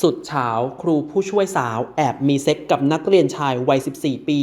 สุดเฉาครูผู้ช่วยสาวแอบมีเซ็กกับนักเรียนชายวัย 14 ปี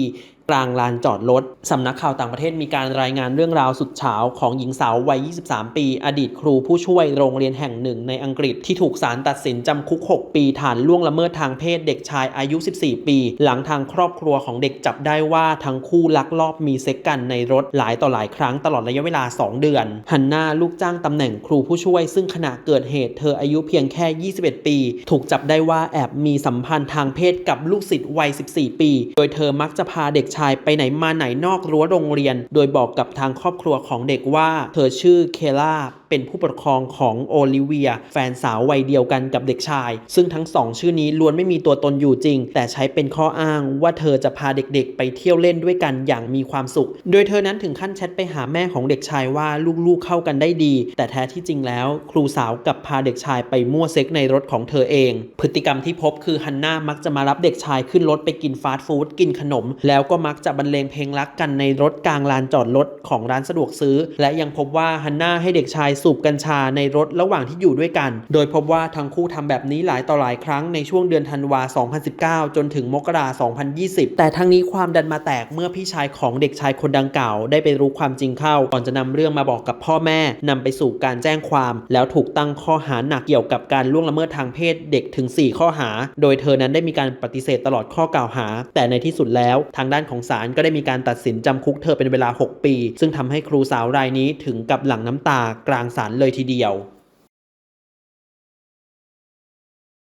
กลางลานจอดรถ สำนักข่าวต่างประเทศมีการรายงานเรื่องราวสุดเฉาของหญิงสาววัย 23 ปี อดีตครูผู้ช่วยโรงเรียนแห่งหนึ่งในอังกฤษที่ถูกศาลตัดสินจำคุก 6 ปี ฐานล่วงละเมิดทางเพศเด็กชายอายุ 14 ปี หลังทางครอบครัวของเด็กจับได้ว่าทั้งคู่ลักลอบมีเซ็กกันในรถหลายต่อหลายครั้งตลอดระยะเวลา 2 เดือน ฮันนาลูกจ้างตำแหน่งครูผู้ช่วย ซึ่งขณะเกิดเหตุเธออายุเพียงแค่ 21 ปี ถูกจับได้ว่าแอบมีสัมพันธ์ทางเพศกับลูกศิษย์วัย 14 ปี โดยเธอมักจะพาเด็กชายไปไหนมาไหนนอกรั้วโรงเรียน โดยบอกกับทางครอบครัวของเด็กว่า เธอชื่อเคล่าเป็นผู้ปกครองของโอลิเวีย แฟนสาววัยเดียวกันกับเด็กชาย ซึ่งทั้งสองชื่อนี้ล้วนไม่มีตัวตนอยู่จริง แต่ใช้เป็นข้ออ้างว่าเธอจะพาเด็กๆ ไปเที่ยวเล่นด้วยกันอย่างมีความสุข โดยเธอนั้นถึงขั้นแชทไปหาแม่ของเด็กชายว่าลูกๆเข้ากันได้ดี แต่แท้ที่จริงแล้ว ครูสาวกับพาเด็กชายไปมั่วเซ็กในรถของเธอเอง พฤติกรรมที่พบคือฮันน่ามักจะมารับเด็กชายขึ้นรถไปกินฟาสต์ฟู้ดกินขนม แล้วก็มักจะบรรเลงเพลงรักกันในรถกลางลานจอดรถของร้านสะดวกซื้อ และยังพบว่าฮันน่าให้เด็กชายสูบกัญชาในรถระหว่างที่อยู่ด้วยกัน โดยพบว่าทั้งคู่ทำแบบนี้หลายต่อหลายครั้งในช่วงเดือนธันวา 2019 จนถึงมกราคม2020 แต่ทั้งนี้ความดันมาแตกเมื่อพี่ชายของเด็กชายคนดังกล่าวได้ไปรู้ความจริงเข้า ก่อนจะนำเรื่องมาบอกกับพ่อแม่นำไปสู่การแจ้งความ แล้วถูกตั้งข้อหาหนักเกี่ยวกับการล่วงละเมิดทางเพศเด็กถึง 4 ข้อหา โดยเธอนั้นได้มีการปฏิเสธตลอดข้อกล่าวหา แต่ในที่สุดแล้วทางด้านของของศาลก็ได้มีการตัดสินจำคุกเธอเป็นเวลา 6 ปี ซึ่งทำให้ครูสาวรายนี้ถึงกับหลั่งน้ำตากลางศาลเลยทีเดียว